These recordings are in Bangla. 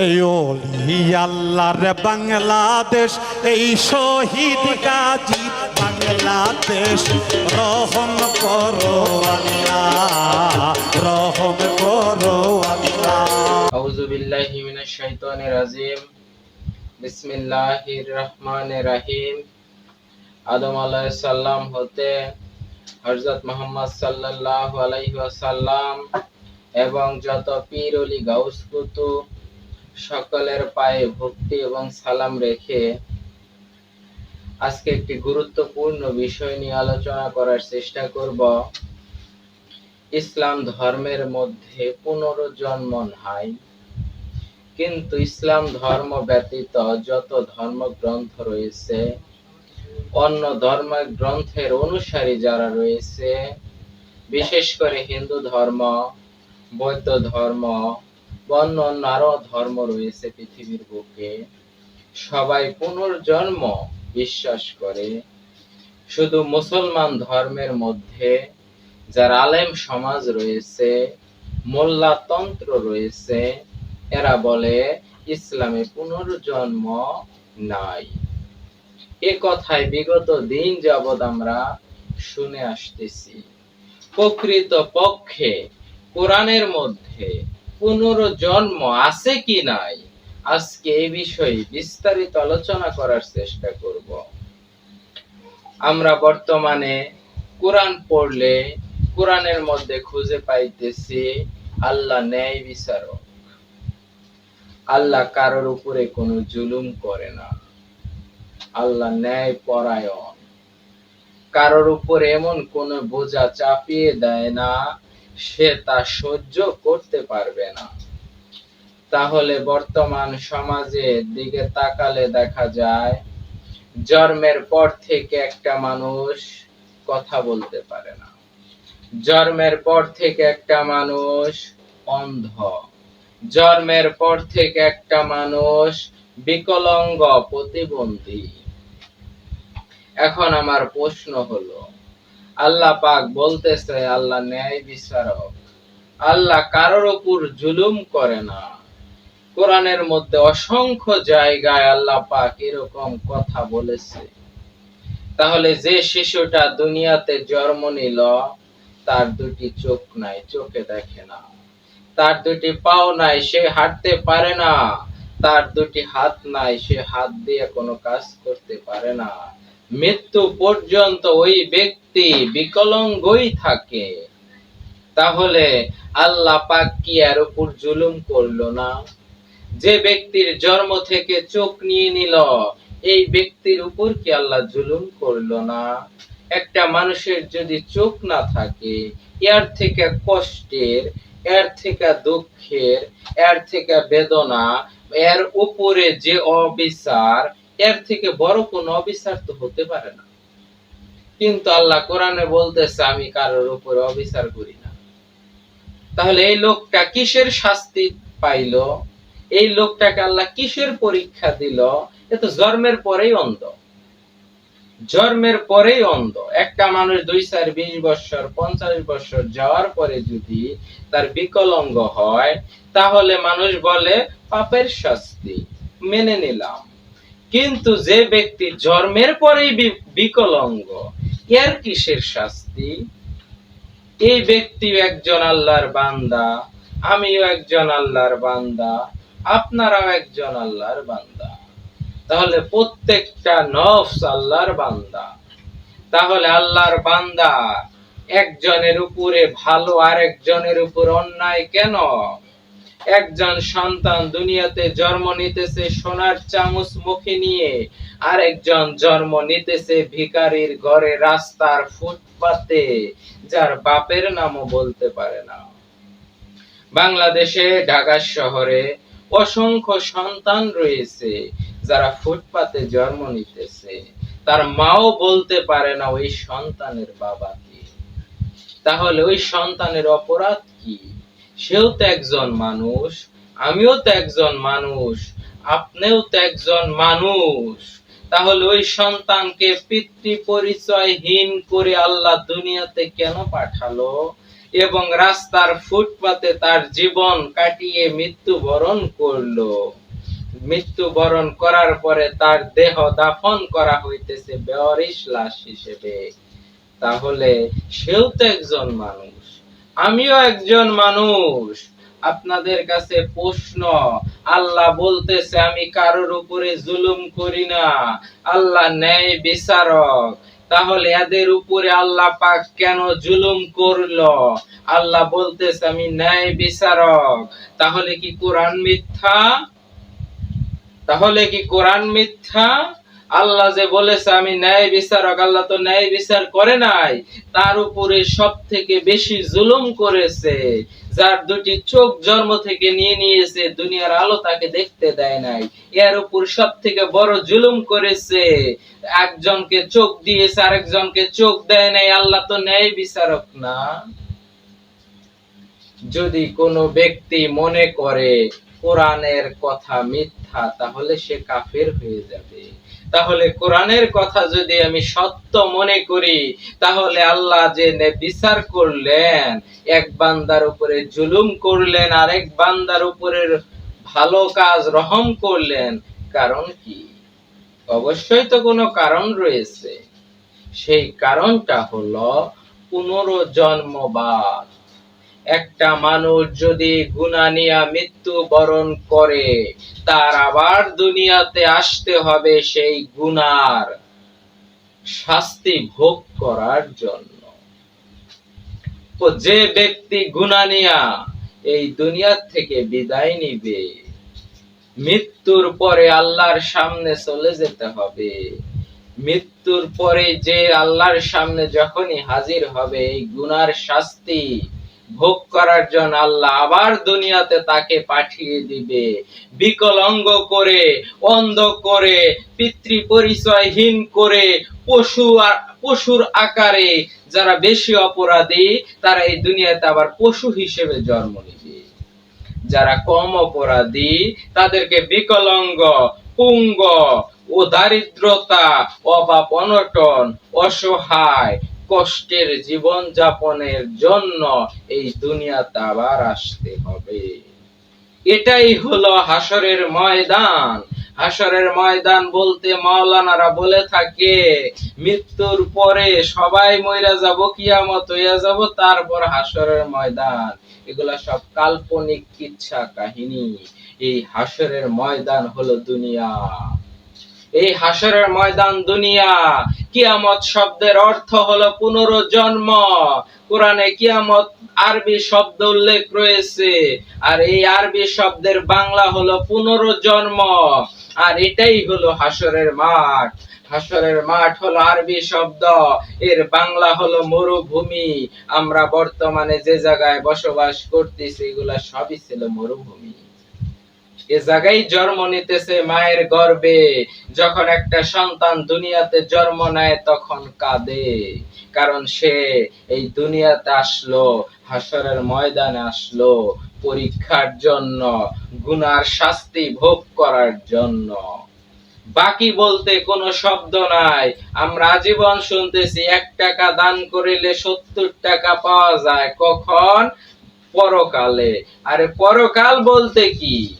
এই ওলি আল্লাহর বাংলাদেশ, এই শহীদ গাজী বাংলাদেশ, রহম করো আল্লাহ, রহম করো আল্লাহ। আউযু বিল্লাহি মিনাশ শাইতানির রাজিম, বিসমিল্লাহির রহমানির রহিম। আদম আলাইহিস সালাম হতে হযরত মুহাম্মদ সাল্লাল্লাহু আলাইহি ওয়াসাল্লাম এবং যত পীর ওলি গাউস কুতুব সকলের পায়ে ভক্তি এবং সালাম রেখে আজকে একটি গুরুত্বপূর্ণ বিষয় নিয়ে আলোচনা করার চেষ্টা করব। ইসলাম ধর্মের মধ্যে পুনর্জন্ম নাই, কিন্তু ইসলাম ধর্ম ব্যতীত যত ধর্মগ্রন্থ রয়েছে, অন্য ধর্ম গ্রন্থের অনুসারী যারা রয়েছে, বিশেষ করে হিন্দু ধর্ম, বৌদ্ধ ধর্ম অন্য অন্য আরও ধর্ম রয়েছে পৃথিবীর বুকে। সবাই পুনর্জন্ম বিশ্বাস করে। শুধু মুসলমান ধর্মের মধ্যে যারা আলেম সমাজ রয়েছে, মোল্লা তন্ত্র রয়েছে, এরা বলে ইসলামে পুনর্জন্ম নাই। এ কথায় বিগত দিন যাবৎ আমরা শুনে আসতেছি। প্রকৃত পক্ষে কোরআনের মধ্যে পুনর্জন্ম আছে কি নাই? আজকে এই বিষয়ে বিস্তারিত আলোচনা করার চেষ্টা করব। আমরা বর্তমানে কোরআন পড়লে কোরআনের মধ্যে খুঁজে পাইতেছি আল্লাহ ন্যায় বিচারক। আল্লাহ কারোর উপরে কোনো জুলুম করে না। আল্লাহ ন্যায় পরায়ণ। কারোর উপরে এমন কোন বোঝা চাপিয়ে দেয় না সে তা সহ্য করতে পারবে না। তাহলে বর্তমান সমাজের দিকে তাকালে দেখা যায়, জন্মের পর থেকে একটা মানুষ কথা বলতে পারে না। জন্মের পর থেকে একটা মানুষ অন্ধ। জন্মের পর থেকে একটা মানুষ বিকলাঙ্গ, প্রতিবন্ধী। এখন আমার প্রশ্ন হলো আল্লাহ পাক বলতেছে, আল্লাহ ন্যায় বিচারক। আল্লাহ কারোর উপর জুলুম করে না। কোরআনের মধ্যে অসংখ্য জায়গায় আল্লাহ পাক এরকম কথা বলেছে। তাহলে যে শিশুটা দুনিয়াতে জন্ম নিল, তার দুটি চোখ নাই, চোখে দেখে না। তার দুটি পাও নাই, সে হাঁটতে পারে না। তার দুটি হাত নাই, সে হাত দিয়ে কোনো কাজ করতে পারে না। মৃত্যু পর্যন্ত ওই ব্যক্তি বিকলঙ্গই থাকে। তাহলে আল্লাহ পাক কি এর উপর জুলুম করল না? যে ব্যক্তির জন্ম থেকে চোখ নিয়ে নিল, এই ব্যক্তির উপর কি আল্লাহ জুলুম করল না? একটা মানুষের যদি চোখ না থাকে, এর থেকে কষ্টের, এর থেকে দুঃখের, এর থেকে বেদনা, এর উপরে যে অবিচার এর থেকে বড় কোন অবিচার তো হতে পারে না। কিন্তু আল্লাহ কোরআনে বলতেছে, আমি কারোর উপরে অবিচার করি না। তাহলে এই লোকটা কিসের শাস্তি পাইলো? এই লোকটাকে আল্লাহ কিসের পরীক্ষা দিল? এ তো জন্মের পরেই অন্ধ। জন্মের পরেই অন্ধ। একটা মানুষ দুই, চার, বিশ বছর, পঞ্চাশ বছর যাওয়ার পরে যদি তার বিকলঙ্গ হয়, তাহলে মানুষ বলে, পাপের শাস্তি, মেনে নিলাম। কিন্তু যে ব্যক্তি জন্মের পরেই বিকলঙ্গ, এর কিসের শাস্তি? এই ব্যক্তি একজন আল্লাহর বান্দা, আমিও একজন আল্লাহর বান্দা, আপনারাও একজন আল্লাহর বান্দা। তাহলে প্রত্যেকটা নফস আল্লাহর বান্দা। তাহলে আল্লাহর বান্দা একজনের উপরে ভালো আর একজনের উপর অন্যায় কেন? একজন সন্তান দুনিয়াতে জন্ম নিতেছে সোনার চামচ মুখে নিয়ে আর একজন জন্ম নিতেছে ভিকারির ঘরে রাস্তার ফুটপাতে, যার বাপের নামও বলতে পারে না। বাংলাদেশে, ঢাকা শহরে অসংখ্য সন্তান রয়েছে যারা ফুটপাতে জন্ম নিতেছে। তার মাও বলতে পারে না ওই সন্তানের বাবাকে তাহলে ওই সন্তানের অপরাধ কি? সেও তো একজন মানুষ, আমিও তো একজন মানুষ, আপনিও তো একজন মানুষ। তাহলে ওই সন্তানকে পিতৃ পরিচয়হীন করে আল্লাহ দুনিয়াতে কেন পাঠালো? এবং রাস্তার ফুটপাতে তার জীবন কাটিয়ে মৃত্যুবরণ করল। মৃত্যুবরণ করার পরে তার দেহ দাফন করা হইতেছে বেওয়ারিশ লাশ হিসেবে। তাহলে সেও তো একজন মানুষ। আমিও একজন মানুষ। আপনাদের কাছে প্রশ্ন, আল্লাহ বলতেছে, আমি কারোর উপরে জুলুম করি না। আল্লাহ ন্যায় বিচারক। তাহলে এদের উপরে আল্লাহ পাক কেন জুলুম করল? আল্লাহ বলতেছে, আমি ন্যায় বিচারক। তাহলে কি কোরআন মিথ্যা? তাহলে কি কোরআন মিথ্যা? আল্লাহ যে বলেছে, আমি ন্যায় বিচারক, আল্লাহ তো ন্যায় বিচার করে নাই। তার উপরে সব থেকে বেশি জুলুম করেছে, যার দুটি চোখ জন্ম থেকে নিয়ে নিয়েছে, দুনিয়ার আলো তাকে দেখতে দেয় নাই। এর উপর সব থেকে বড় জুলুম করেছে, একজনকে চোখ দিয়েছে, আরেকজনকে চোখ দেয় নাই। আল্লাহ তো ন্যায় বিচারক না। যদি কোনো ব্যক্তি মনে করে, কোরআনের কথা মিথ্যা, তাহলে সে কাফের হয়ে যাবে। তাহলে কোরআনের কথা যদি আমি সত্য মনে করি, তাহলে আল্লাহ যে বিচার করলেন, এক বান্দার উপরে জুলুম করলেন, আরেক বান্দার উপরে ভালো কাজ রহম করলেন, কারণ কি? অবশ্যই তো কোনো কারণ রয়েছে। সেই কারণটা হলো পুনর্জন্মবাদ। একটা মানুষ যদি গুণা মৃত্যু বরণ করে, তার আবার দুনিয়াতে আসতে হবে সেই গুনার শাস্তি ভোগ করার জন্য। তো যে ব্যক্তি গুণা নিয়া এই দুনিয়ার থেকে বিদায় নিবে, মৃত্যুর পরে আল্লাহর সামনে চলে যেতে হবে। মৃত্যুর পরে যে আল্লাহর সামনে যখনই হাজির হবে, এই গুনার শাস্তি ভোগ করার জন্য আল্লাহ আবার দুনিয়াতে তাকে পাঠিয়ে দিবে। বিকলঙ্গ করে, অন্ধ করে পিতৃ পরিচয়হীন করে, পশু আর- পশুর আকারে যারা বেশি অপরাধী, তারা এই দুনিয়াতে আবার পশু হিসেবে জন্ম নিবে। যারা কম অপরাধী, তাদেরকে বিকলঙ্গ, পুঙ্গ ও দারিদ্রতা, অভাব, অনটন, অসহায় কষ্টের জীবন যাপনের জন্য এই দুনিয়াতে আবার আসতে হবে। এটাই হলো হাসরের ময়দান। হাসরের ময়দান বলতে মাওলানারা বলে থাকে, মৃত্যুর পরে সবাই মইরা যাব, কিয়ামত হইয়া যাব, তারপর হাসরের ময়দান। এগুলা সব কাল্পনিক কিচ্ছা কাহিনী। এই হাসরের ময়দান হলো দুনিয়া। এই হাসরের ময়দান দুনিয়া। কিয়ামত শব্দের অর্থ হলো পুনর্জন্ম। কোরআনে কিয়ামত আরবি শব্দ উল্লেখ রয়েছে। আর এই আরবি শব্দের বাংলা হলো পুনর্জন্ম। আর এটাই হলো হাসরের মাঠ। হাসরের মাঠ হলো আরবি শব্দ। এর বাংলা হলো মরুভূমি। আমরা বর্তমানে যে জায়গায় বসবাস করতেছি, এগুলা সবই ছিল মরুভূমি। এ জায়গায় জন্ম নিতেছে মায়ের গর্ভে যখন একটা সন্তান দুনিয়াতে জন্ম নেয়, তখন কাঁদে। কারণ সে এই দুনিয়াতে আসলো, হাসরের ময়দানে আসলো পরীক্ষার জন্য, গুনার শাস্তি ভোগ করার জন্য। বাকি বলতে কোনো শব্দ নাই। আমরা আজীবন শুনতেছি, এক টাকা দান করিলে সত্তর টাকা পাওয়া যায় কখন? পরকালে। আরে পরকাল বলতে কি?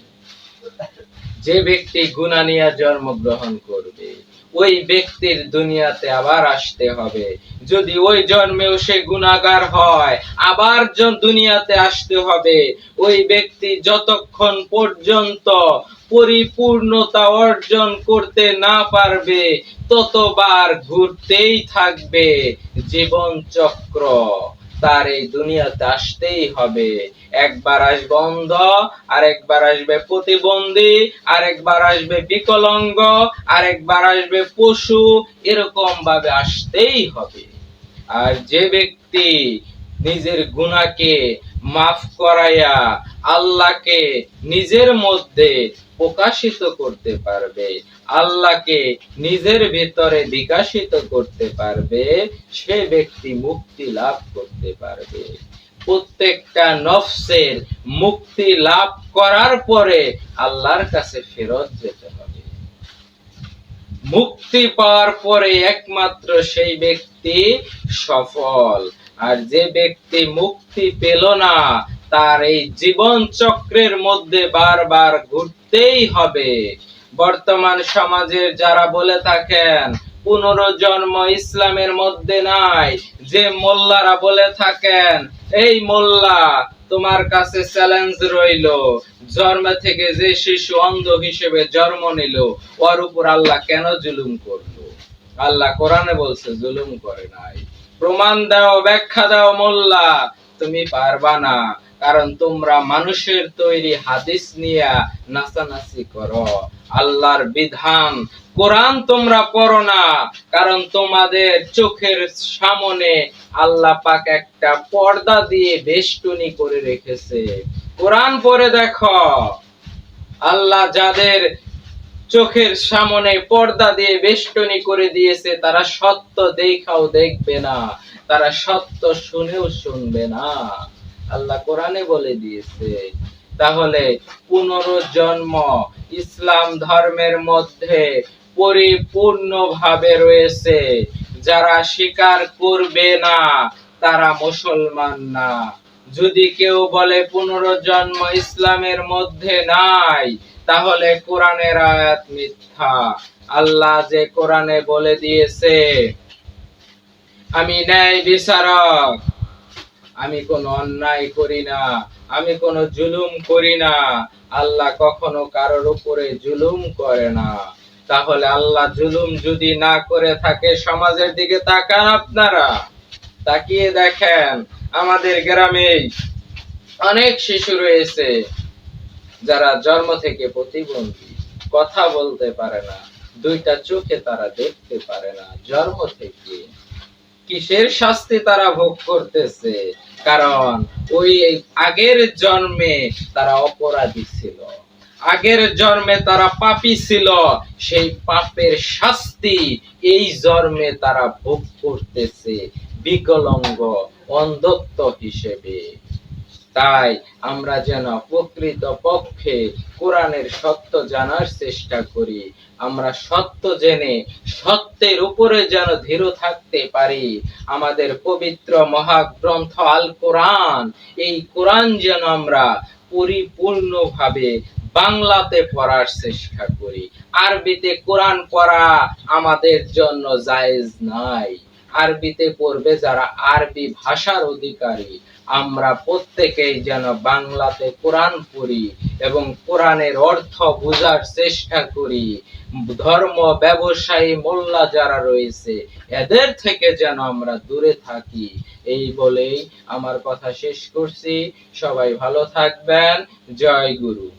যে ব্যক্তি গুণা নিয়ে জন্মগ্রহণ করবে, ওই ব্যক্তির দুনিয়াতে আবার আসতে হবে। যদি ওই জন্মেও সে গুণাগার হয়, আবার দুনিয়াতে আসতে হবে। ওই ব্যক্তি যতক্ষণ পর্যন্ত পরিপূর্ণতা অর্জন করতে না পারবে, ততবার ঘুরতেই থাকবে জীবন চক্র তার এই দুনিয়াতে আসতেই হবে। একবার আসবে অন্ধ, আরেকবার আসবে প্রতিবন্ধী, আরেকবার আসবে বিকলঙ্গ, আরেকবার আসবে পশু, এরকম ভাবে আসতেই হবে। আর যে ব্যক্তি নিজের গুণাকে মাফ করাইয়া আল্লাহকে নিজের মধ্যে প্রকাশিত করতে পারবে। আল্লাহকে নিজের ভিতরে বিকাশিত করতে পারবে, সে ব্যক্তি মুক্তি লাভ করতে পারবে। প্রত্যেকটা নফসের মুক্তি লাভ করার পরে আল্লাহর কাছে ফেরত যেতে হবে। মুক্তি পাওয়ার পরে একমাত্র সেই ব্যক্তি সফল। আর যে ব্যক্তি মুক্তি পেল না, তার এই জীবন চক্রের মধ্যে বারবার ঘুরতেই হবে। বর্তমান সমাজের যারা বলে থাকেন পুনর্জন্ম ইসলামের মধ্যে নাই যে মোল্লারা বলে থাকেন, এই মোল্লা, তোমার কাছে চ্যালেঞ্জ রইল। জন্ম থেকে যে শিশু অন্ধ হিসেবে জন্ম নিল, ওর উপর আল্লাহ কেন জুলুম করল? আল্লাহ কোরআনে বলছে, জুলুম করে নাই। প্রমাণ দাও, ব্যাখ্যা দাও মোল্লা, তুমি পারবা না। কারণ তোমরা মানুষের তৈরি হাদিস নিয়ে নাচানাচি করো। আল্লাহর বিধান কোরআন তোমরা পড়ো না, কারণ তোমাদের চোখের সামনে আল্লাহ পাক একটা পর্দা দিয়ে বেষ্টনী করে রেখেছে। কোরআন পড়ে দেখো, আল্লাহ যাদের চোখের সামনে পর্দা দিয়ে বেষ্টনী করে দিয়েছে, তারা সত্য দেখাও দেখবে না, তারা সত্য শুনেও শুনবে না। আল্লাহ কোরআনে বলে দিয়েছে। তাহলে পুনর্জন্ম ইসলাম ধর্মের মধ্যে পরিপূর্ণভাবে রয়েছে। যারা স্বীকার করবে না, তারা মুসলমান না। যদি কেউ বলে পুনর্জন্ম ইসলামের মধ্যে নাই, তাহলে কোরআনের আয়াত মিথ্যা। আল্লাহ যে কোরআনে বলে দিয়েছে, আমি ন্যায় বিচারক আমি কোনো অন্যায় করি না, আমি কোনো জুলুম করি না। আল্লাহ কখনো কারোর উপরে জুলুম করে না। তাহলে আল্লাহ জুলুম যদি না করে থাকে, সমাজের দিকে তাকান আপনারা। তাকিয়ে দেখেন, আমাদের গ্রামে অনেক শিশু রয়েছে, যারা জন্ম থেকে প্রতিবন্ধী, কথা বলতে পারে না, দুইটা চোখে তারা দেখতে পারে না, জন্ম থেকে কিসের শাস্তি তারা ভোগ করতেছে? কারণ ওই আগের জন্মে তারা অপরাধী ছিল। আগের জন্মে তারা পাপি ছিল। সেই পাপের শাস্তি এই জন্মে তারা ভোগ করতেছে বিকলঙ্গ অন্ধত্ব হিসেবে। তাই আমরা যেন প্রকৃত পক্ষে কোরআনের সত্য জানার চেষ্টা করি। আমরা সত্য জেনে সত্যের উপরে যেন ধীর থাকতে পারি। আমাদের পবিত্র মহাগ্রন্থ আল কোরআন, এই কোরআন যেন আমরা পরিপূর্ণভাবে বাংলাতে পড়ার চেষ্টা করি। আরবিতে কোরআন পড়া আমাদের জন্য জায়েজ নাই। আরবিতে পড়বে যারা আরবি ভাষার অধিকারী। আমরা প্রত্যেকেই যেন বাংলাতে কোরআন পড়ি এবং কোরআনের অর্থ বোঝার চেষ্টা করি। ধর্ম, ব্যবসায়ী, মোল্লা যারা রয়েছে, এদের থেকে যেন আমরা দূরে থাকি। এই বলেই আমার কথা শেষ করছি। সবাই ভালো থাকবেন। জয় গুরু।